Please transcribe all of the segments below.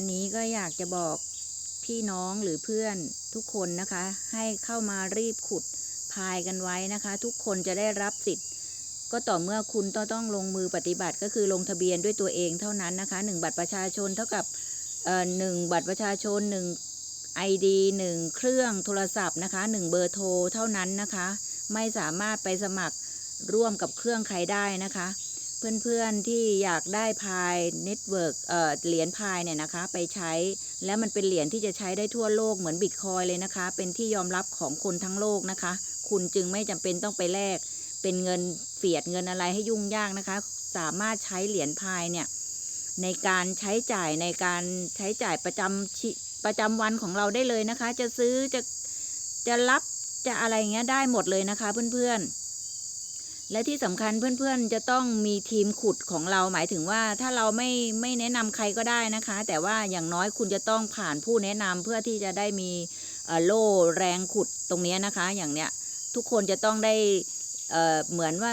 อันนี้ก็อยากจะบอกพี่น้องหรือเพื่อนทุกคนนะคะ ให้เข้ามารีบขุดพายกันไว้นะคะ ทุกคนจะได้รับสิทธิ์ ก็ต่อเมื่อคุณต้องต้องลงมือปฏิบัติก็คือลงทะเบียนด้วยตัวเองเท่านั้นนะคะหนึ่งบัตรประชาชนเท่ากับเอ่อหนึ่งบัตรประชาชนหนึ่งไอดีหนึ่งเครื่องโทรศัพท์นะคะหนึ่งเบอร์โทรเท่านั้นนะคะ ไม่สามารถไปสมัครร่วมกับเครื่องใครได้นะคะ เพื่อนๆที่อยากได้พายเน็ตเวิร์กเหรียญพายเนี่ยนะคะ ไปใช้แล้วมันเป็นเหรียญที่จะใช้ได้ทั่วโลกเหมือนบิตคอยเลยนะคะ เป็นที่ยอมรับของคนทั้งโลกนะคะ คุณจึงไม่จำเป็นต้องไปแลกเป็นเงินเฟียดเงินอะไรให้ยุ่งยากนะคะ สามารถใช้เหรียญพายเนี่ยในการใช้จ่ายในการใช้จ่ายประจำประจำวันของเราได้เลยนะคะ จะซื้อจะจะรับจะอะไรเงี้ยได้หมดเลยนะคะเพื่อนๆ และที่สำคัญเพื่อนๆจะต้องมีทีมขุดของเราหมายถึงว่าถ้าเราไม่ไม่แนะนำใครก็ได้นะคะ แต่ว่าอย่างน้อยคุณจะต้องผ่านผู้แนะนำเพื่อที่จะได้มีโล่แรงขุดตรงนี้นะคะ อย่างเนี้ยทุกคนจะต้องได้เหมือนว่า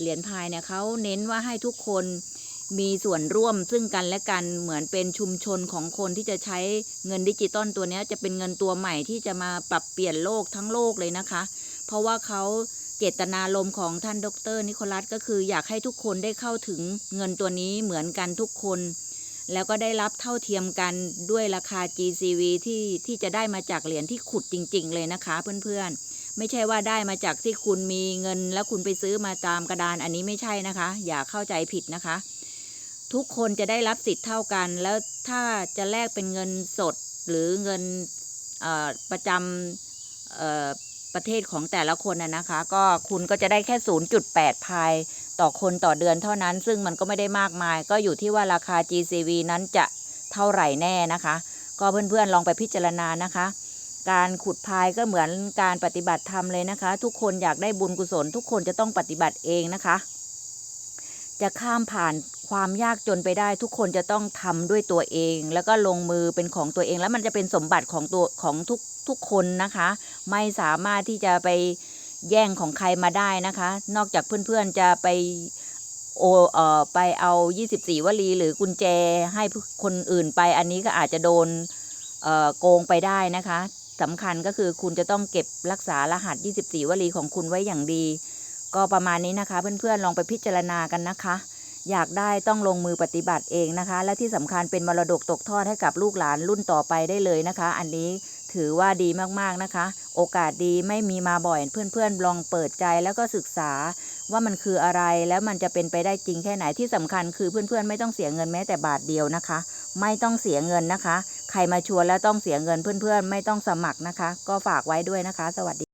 เหรียญพายเนี่ยเขาเน้นว่าให้ทุกคนมีส่วนร่วมซึ่งกันและกันเหมือนเป็นชุมชนของคนที่จะใช้เงินดิจิตอลตัวนี้จะเป็นเงินตัวใหม่ที่จะมาปรับเปลี่ยนโลกทั้งโลกเลยนะคะ เพราะว่าเขา เจตนารมณ์ของท่านดรนิโคลัสก็คืออยากให้ทุกคนได้เข้าถึงเงินตัวนี้เหมือนกันทุกคน แล้วก็ได้รับเท่าเทียมกันด้วยราคา GCV ที่ที่จะได้มาจากเหรียญที่ขุดจริง ๆ เลยนะคะเพื่อนๆ ไม่ใช่ว่าได้มาจากที่คุณมีเงิน แล้วคุณไปซื้อมาตามกระดานอันนี้ไม่ใช่นะคะ อย่าเข้าใจผิดนะคะ ทุกคนจะได้รับสิทธิ์เท่ากัน แล้วถ้าจะแลกเป็นเงินสดหรือเงินประจำ ประเทศของแต่ละคนนะนะคะ ก็คุณก็จะได้แค่ 0.8พายต่อคนต่อเดือนเท่านั้น ซึ่งมันก็ไม่ได้มากมาย ก็อยู่ที่ว่าราคา GCV นั้นจะเท่าไหร่แน่นะคะ ก็เพื่อนๆลองไปพิจารณานะคะ การขุดพายก็เหมือนการปฏิบัติธรรมเลยนะคะ ทุกคนอยากได้บุญกุศล ทุกคนจะต้องปฏิบัติเองนะคะ จะข้ามผ่าน ความยากจนไปได้ทุกคนจะต้องทำด้วยตัวเอง แล้วก็ลงมือเป็นของตัวเอง แล้วมันจะเป็นสมบัติของตัวของทุกทุกคนนะคะ ไม่สามารถที่จะไปแย่งของใครมาได้นะคะ นอกจากเพื่อนๆจะไปโอเอ่อไปเอา 24 วลี หรือกุญแจให้คนอื่นไป อันนี้ก็อาจจะโดนเอ่อโกงไปได้นะคะสำคัญก็คือคุณจะต้องเก็บรักษารหัส 24 วลีของคุณไว้อย่างดี ก็ประมาณนี้นะคะ เพื่อนๆลองไปพิจารณากันนะคะ อยากได้ต้องลงมือปฏิบัติเองนะคะ และที่สำคัญเป็นมรดกตกทอดให้กับลูกหลานรุ่นต่อไปได้เลยนะคะ อันนี้ถือว่าดีมากๆนะคะ โอกาสดีไม่มีมาบ่อยเพื่อนๆลองเปิดใจแล้วก็ศึกษาว่ามันคืออะไรแล้วมันจะเป็นไปได้จริงแค่ไหนที่สำคัญคือเพื่อนๆ ไม่ต้องเสียเงินแม้แต่บาทเดียวนะคะ ไม่ต้องเสียเงินนะคะ ใครมาชวนแล้วต้องเสียเงินเพื่อนๆ ไม่ต้องสมัครนะคะ ก็ฝากไว้ด้วยนะคะ สวัสดี